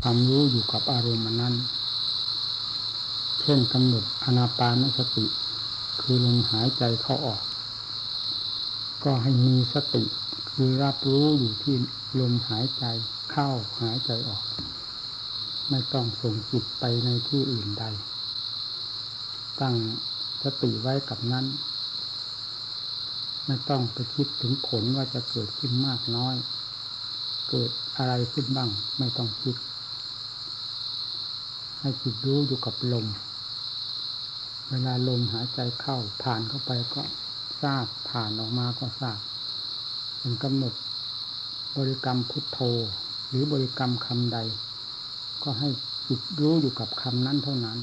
ความรู้อยู่กับอารมณ์นั้น เช่นกำหนดอนาปานสติ คือลมหายใจเข้าออก ก็ให้มีสติ คือรับรู้อยู่ที่ลมหายใจเข้าหายใจออก ไม่ต้องส่งจิตไปในที่อื่นใด ตั้งสติไว้กับนั้น ไม่ต้องไปคิดถึงผลว่าจะเกิดขึ้นมากน้อย เกิดอะไรขึ้นบ้างไม่ต้องคิด ให้จิตรู้อยู่กับลม เวลาลมหายใจเข้าผ่านเข้าไปก็ทราบผ่านออกมาก็ทราบเป็นกำหนดบริกรรมพุทโธ หรือบริกรรมคำใด ก็ให้จิตรู้อยู่กับคำนั้นเท่านั้น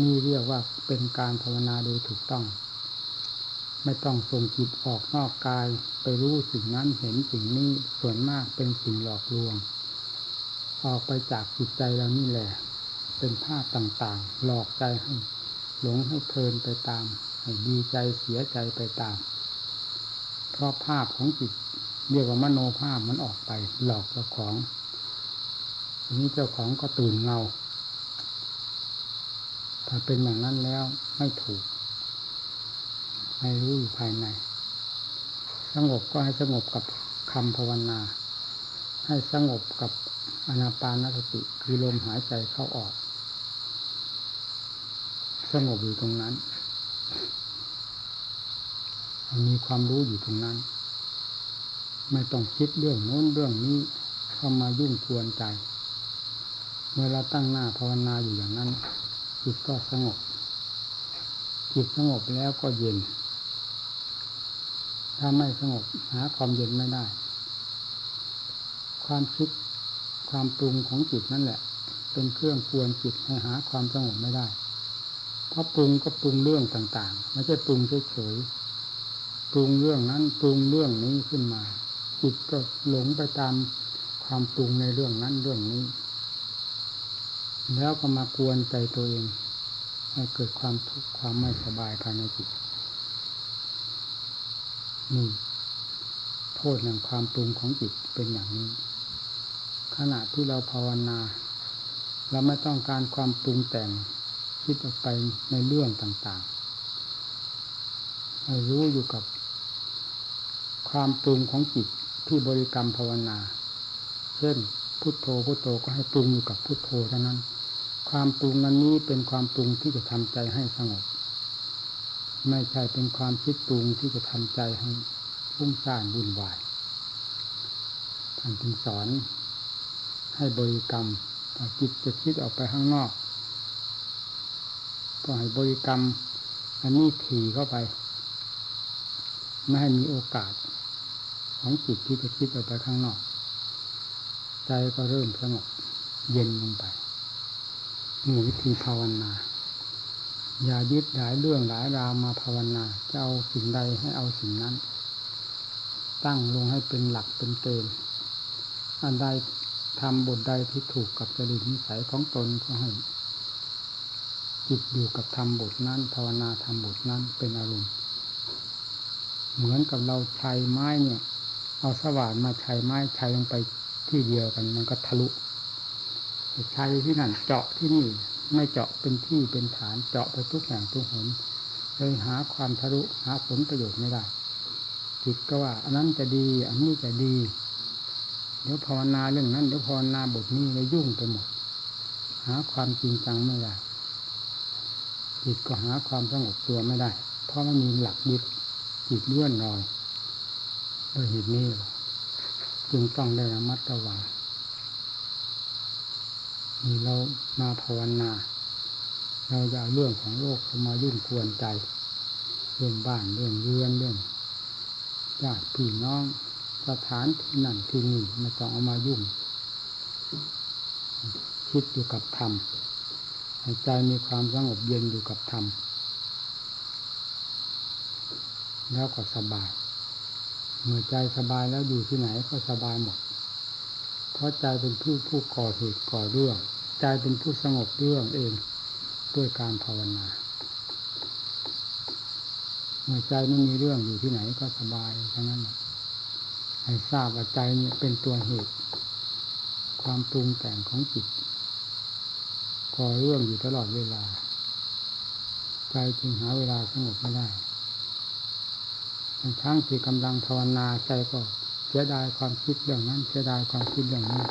นี่เรียกว่าเป็นการภาวนาโดยถูกต้อง ไม่ต้องส่งจิตออกนอกกาย ไปรู้สิ่งนั้นเห็นสิ่งนี้ส่วนมากเป็นสิ่งหลอกลวง ออกไปจากจิตใจเรานี่แหละ เป็นภาพต่างๆ หลอกใจให้หลงให้เพลินไปตาม ให้ดีใจเสียใจไปตาม เพราะภาพของจิตเรียกว่ามโนภาพมันออกไป หลอกเจ้าของทีนี้เจ้าของก็ตื่นเงา ถ้าเป็นอย่างนั้นแล้วไม่ถูก ให้รู้อยู่ภายใน สงบก็ให้สงบกับคำภาวนา ให้สงบกับอนาปานสติคือลมหายใจเข้าออก สงบอยู่ตรงนั้น มีความรู้อยู่ตรงนั้น ไม่ต้องคิดเรื่องโน้นเรื่องนี้เข้ามายุ่งกวนใจ เมื่อเราตั้งหน้าภาวนาอยู่อย่างนั้น จิตก็สงบ จิตสงบแล้วก็เย็น ถ้าไม่สงบหาความเย็นไม่ได้ ความคิดความปรุงของจิตนั่นแหละ เป็นเครื่องกวนจิตให้หาความสงบไม่ได้ เพราะปรุงก็ปรุงเรื่องต่างๆ ไม่ใช่ปรุงเฉยๆ ปรุงเรื่องนั้นปรุงเรื่องนี้ขึ้นมา จิตก็หลงไปตามความปรุงในเรื่องนั้นเรื่องนี้ แล้วก็มากวนใจตัวเอง ให้เกิดความทุกข์ความไม่สบายภายในจิตนี่โทษแห่งความปรุงของจิตเป็นอย่างนี้ ขณะที่เราภาวนา เราไม่ต้องการความปรุงแต่ง คิดออกไปในเรื่องต่างๆให้รู้อยู่กับความปรุงของจิตที่บริกรรมภาวนา เช่นพุทโธพุทโธก็ให้ปรุงอยู่กับพุทโธเท่านั้น ความปรุงนั้นนี้เป็นความปรุงที่จะทำใจให้สงบ ไม่ใช่เป็นความคิดปรุงที่จะทำใจให้ฟุ้งซ่านวุ่นวายท่านจึงสอนให้บริกรรมถ้าจิตจะคิดออกไปข้างนอก ก็ให้บริกรรม อันนี้ถี่เข้าไป ไม่ให้มีโอกาส ของจิตที่จะคิดออกไปข้างนอก ใจก็เริ่มสงบเย็นลงไปนี่วิธีภาวนา อย่ายึดหลายเรื่องหลายราวมาภาวนา จะเอาสิ่งใดให้เอาสิ่งนั้น ตั้งลงให้เป็นหลักเป็นเกณฑ์อันใดทำบทใดที่ถูกกับจริตนิสัยของตนก็ให้ จิตอยู่กับทำบทนั้น ภาวนาทำบทนั้นเป็นอารมณ์ เหมือนกับเราใชัยไม้เนี่ย เอาสว่านมาใชัยไม้ใชัยลงไปที่เดียวกันมันก็ทะลุใชัยที่นั่นเจาะที่นี่ไม่เจาะเป็นที่เป็นฐานเจาะไปทุกแห่งทุกหนเลยหาความทะลุหาผลประโยชน์ไม่ได้จิตก็ว่า อันนั้นจะดี อันนี้จะดี เดี๋ยวภาวนาเรื่องนั้นเดี๋ยวภาวนาบทนี้เลยยุ่งไปหมด หาความจริงจังไม่ได้ จิตก็หาความสงบตัวไม่ได้ เพราะมันมีหลักยึดจิตเลื่อนลอยโดยเหตุนี้จึงต้องได้ระมัดระวังนี่เรามาภาวนา เราจะเอาเรื่องของโลกเข้ามายุ่งกวนใจ เรื่องบ้านเรื่องเรือนเรื่องญาติพี่น้องสถานที่นั่นที่นี่ไม่ต้องเอามายุ่ง คิดอยู่กับธรรม ใจมีความสงบเย็นอยู่กับธรรม แล้วก็สบาย เมื่อใจสบายแล้วอยู่ที่ไหนก็สบายหมด เพราะใจเป็นผู้ผู้ก่อเหตุก่อเรื่อง ใจเป็นผู้สงบเรื่องเองด้วยการภาวนา เมื่อใจไม่มีเรื่องอยู่ที่ไหนก็สบายทั้งนั้น ให้ทราบว่าใจเนี่ยเป็นตัวเหตุ ความปรุงแต่งของจิต ก่อเรื่องอยู่ตลอดเวลา ใจจึงหาเวลาสงบไม่ได้บางครั้งที่กำลังภาวนาใจก็เสียดายความคิดเรื่องนั้นเสียดายความคิดเรื่องนี้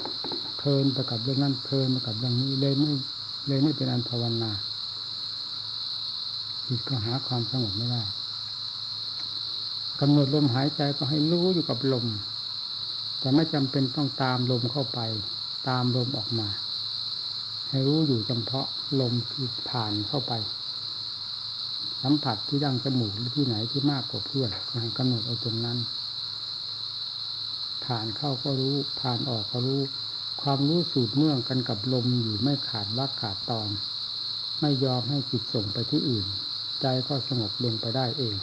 เพลินไปกับเรื่องนั้นเพลินไปกับเรื่องนี้เลยไม่เลยไม่เป็นอันภาวนาจิตก็หาความสงบไม่ได้กำหนดลมหายใจก็ให้รู้อยู่กับลม แต่ไม่จำเป็นต้องตามลมเข้าไป ตามลมออกมา ให้รู้อยู่เฉพาะลมที่ผ่านเข้าไป สัมผัสที่ดังจมูกหรือที่ไหนที่มากกว่าเพื่อนก็ให้กำหนดเอาตรงนั้น ผ่านเข้าก็รู้ ผ่านออกก็รู้ ความรู้สูตรเนื่องกันกับลมอยู่ไม่ขาดวักขาดตอน ไม่ยอมให้จิตส่งไปที่อื่น ใจก็สงบลงไปได้เอง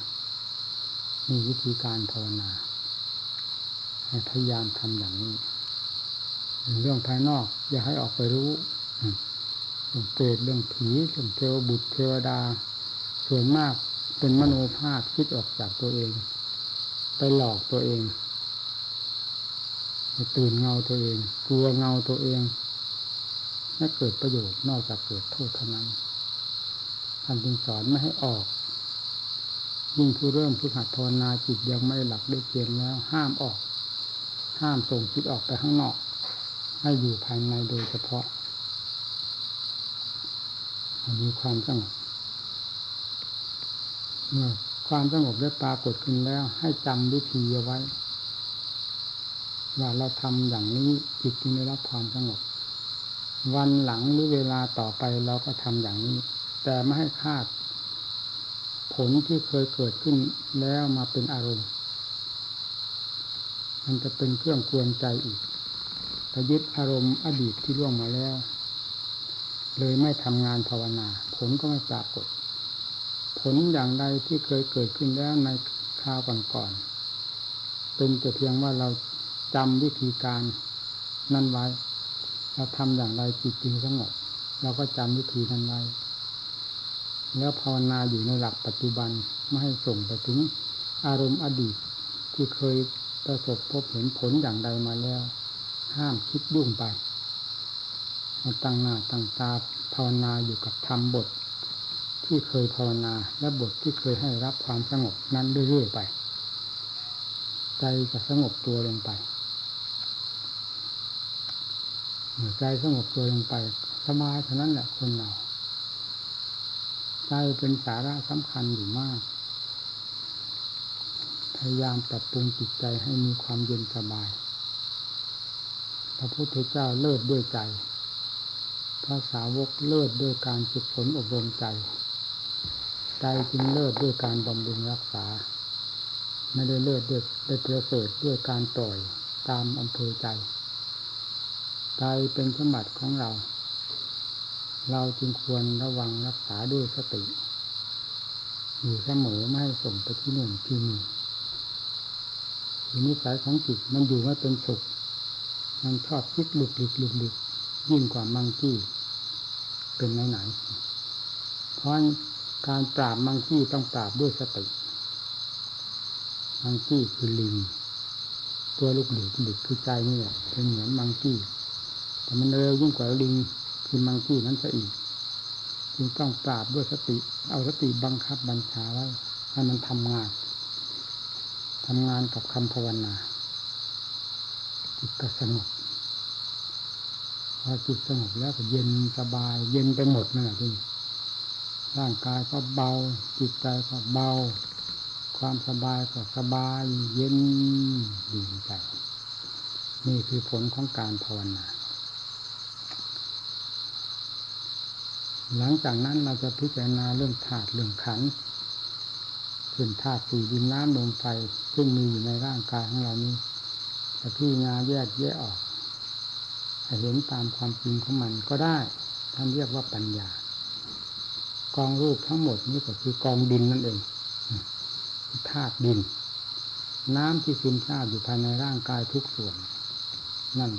มีวิธีการภาวนาให้พยายามทำอย่างนี้ เรื่องภายนอก อย่าให้ออกไปรู้ เรื่องเปรตเรื่องผีเรื่องเทวบุตรเทวดา ส่วนมากเป็นมโนภาพคิดออกจากตัวเอง ไปหลอกตัวเองไปตื่นเงาตัวเอง กลัวเงาตัวเองไม่เกิดประโยชน์นอกจากเกิดโทษเท่านั้นท่านจึงสอนไม่ให้ออก ยิ่งผู้เริ่มผู้หัดภาวนาจิตยังไม่หลักได้เกณฑ์แล้ว ห้ามออก ห้ามส่งจิตออกไปข้างนอก ให้อยู่ภายในโดยเฉพาะ มีความสงบเมื่อความสงบได้ปรากฏขึ้นแล้ว ให้จำวิธีเอาไว้ ว่าเราทำอย่างนี้จิตจึงได้รับความสงบ วันหลังหรือเวลาต่อไปเราก็ทำอย่างนี้ แต่ไม่ให้คาด ผลที่เคยเกิดขึ้นแล้วมาเป็นอารมณ์ มันจะเป็นเครื่องกวนใจอีกแต่ยึดอารมณ์อดีตที่ล่วงมาแล้ว เลยไม่ทำงานภาวนา ผลก็ไม่ปรากฏ ผลอย่างใดที่เคยเกิดขึ้นแล้วในคราวก่อนๆเป็นแต่เพียงว่าเราจำวิธีการนั้นไว้ เราทำอย่างไรจิตจริงสงบเราก็จำวิธีนั้นไว้ แล้วภาวนาอยู่ในหลักปัจจุบันไม่ให้ส่งไปถึงอารมณ์อดีตที่เคยประสบพบเห็นผลอย่างใดมาแล้ว ห้ามคิดยุ่งไป ตั้งหน้าตั้งตาภาวนาอยู่กับธรรมบท ที่เคยภาวนาและบทที่เคยให้รับความสงบนั้นเรื่อยๆไป ใจจะสงบตัวลงไปเมื่อใจสงบตัวลงไปสบายเท่านั้นแหละคนเราใจเป็นสาระสำคัญอยู่มาก พยายามปรับปรุงจิตใจให้มีความเย็นสบาย พระพุทธเจ้าเลิศด้วยใจ ระสาวกเลิศด้วยการฝึกฝนอบรมใจ ใจจึงเลิศด้วยการบำรุงรักษา ไม่ได้เลิศด้วยได้ประเสริฐด้วยการปล่อยตามอำเภอใจ ใจเป็นสมบัติของเรา เราจึงควรระวังรักษาด้วยสติ อยู่เสมอไม่ให้ส่งไปที่หนึ่งที่นี่นิสัยของจิตมันอยู่ไม่เป็นสุข มันชอบคิดหลุดหลุดหลุดหลุดยิ่งกว่ามังกี้ เป็นไหนไหนเพราะการปราบมังกี้ต้องปราบด้วยสติ มังกี้คือลิง ตัวลูกหลุดหลุดคือใจนี่แหละเป็นเหมือนมังกี้แต่มันเร็วยิ่งกว่าลิงคือมังคีนั้นจะอีกจึงต้องปราบด้วยสติ เอาสติบังคับบัญชาไว้ให้มันทำงานทำงานกับคำภาวนาจิตก็สงบ อจิตสงบแล้วก็เย็นสบาย เย็นไปหมดนั่นแหละที่ร่างกายก็เบา จิตใจก็เบา ความสบายก็สบายเย็นดีใจนี่คือผลของการภาวนา หลังจากนั้นเราจะพิจารณาเรื่องธาตุเรื่องขันขึ้นธาตุสี่ดินน้ำลมไฟซึ่งมีอยู่ในร่างกายของเรานี้จะพิจารณาแยกแยะออก เห็นตามความจริงของมันก็ได้ ท่านเรียกว่าปัญญา กองรูปทั้งหมดนี้ก็คือกองดินนั่นเองธาตุดิน น้ำที่ซึมซาบอยู่ภายในร่างกายทุกส่วน นั่น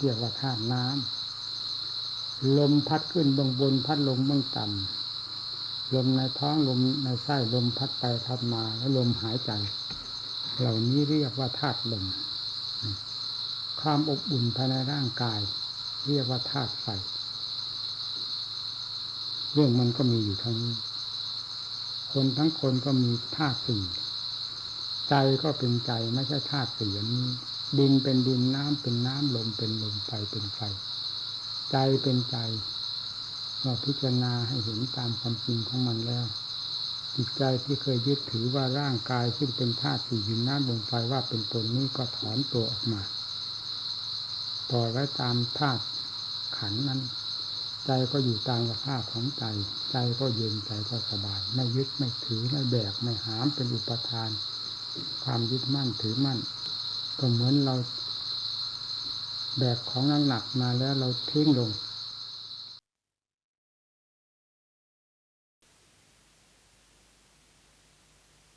เรียกว่าธาตุน้ำลมพัดขึ้นเบื้องบนพัดลงเบื้องต่ำลมในท้องลมในไส้ลมพัดไปพัดมาแล้วลมหายใจ เหล่านี้เรียกว่าธาตุลม ความอบอุ่นภายในร่างกาย เรียกว่าธาตุไฟ เรื่องมันก็มีอยู่ทั้งนี้ คนทั้งคนก็มีธาตุสี่ใจก็เป็นใจไม่ใช่ธาตุสี่อันนี้ดินเป็นดินน้ำเป็นน้ำลมเป็นลมไฟเป็นไฟ ใจเป็นใจเมื่อพิจารณาให้เห็นตามความจริงของมันแล้ว จิตใจที่เคยยึดถือว่าร่างกายซึ่งเป็นธาตุสี่ดินน้ำลมไฟว่าเป็นตนนี้ก็ถอนตัวออกมา ปล่อยไว้ตามธาตุขันนั้น ใจก็อยู่ตามสภาพของใจ ใจก็เย็นใจก็สบาย ไม่ยึดไม่ถือไม่แบกไม่หามเป็นอุปทาน ความยึดมั่นถือมั่น ก็เหมือนเราแบกของหนักๆมาแล้วเราทิ้งลง